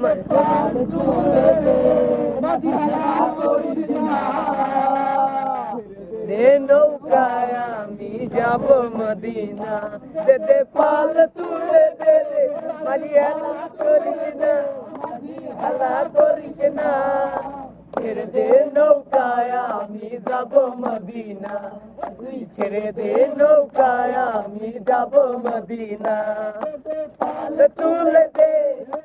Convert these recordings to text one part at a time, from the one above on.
আমার প্রাণ তুলে দে মদিনা করিস না দে নৌকায় আমি যাব মদিনা দে দে পাল তুলে দে রে মাঝি হেলা করিস না হেলা করিস না ছেড়ে দে নৌকায় আমি যাব মদিনা তুই ছেড়ে দে নৌকায় আমি যাব মদিনা পাল তুলে দে মাঝি পাল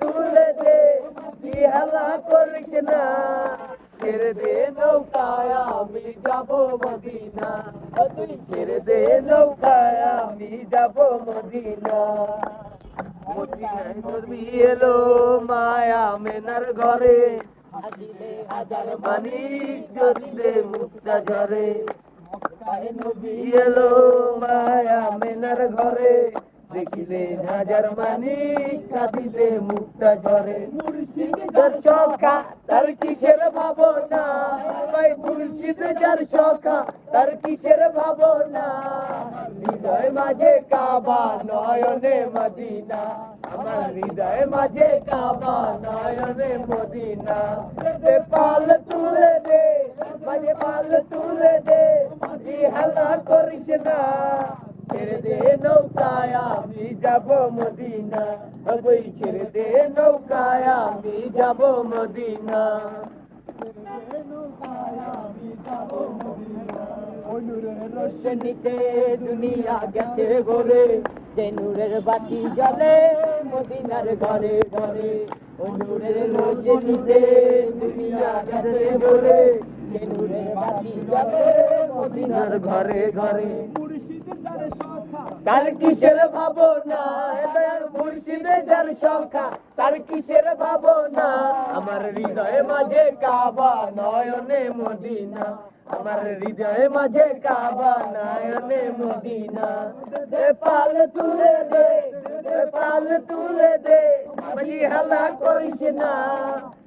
তুলে করিস না। ছেড়ে দে নৌকায়, আমি যাব মদিনা। তুই ছেড়ে দে নৌকায়, আমি যাব মদিনা। মদিনায় এলো মায়া মেনার ঘরে। হাজিলে হাজার মানিক জদিলে মুক্তা ঝরে। নবী এলো মায়া মেনার ঘরে। দেখিলে হাজার মানিক কাঁদিলে মুক্তা ঝরে মুর্শিদ যার চকা তার কিসের ভাবনা? ভাই মুর্শিদ যার চকা তার কিসের ভাবনা? হৃদয় মাঝে কাবা নয়নে মদিনা। আমার হৃদয় মাঝে কাবা নয়নে মদিনা। পাল তুলে দে মাঝে পাল তুলে দে জি হালা করিস না। ছেড়ে দে নৌকায় আমি যাব মদিনা ওই ছেড়ে দে নৌকায় আমি যাব মদিনা রোশনীতে দুনিয়া গেছে ভরে যে নূরের বাতি জ্বলে মদিনার ঘরে ঘরে নূরের রোশনীতে দুনিয়া গেছে ভরে যে নূরের বাতি জ্বলে মদিনার ঘরে ঘরে তার কিসের ভাবনা? দয়াল মুর্শিদে সংখ্যা, তার কিসের ভাবনা? আমার হৃদয়ে মাঝে কাবা, নয়নে মদিনা। আমার হৃদয়ে মাঝে কাবা, নয়নে মদিনা। দে পাল তুলে দে দে পাল তুলে দে। মাঝি হালা করিস না।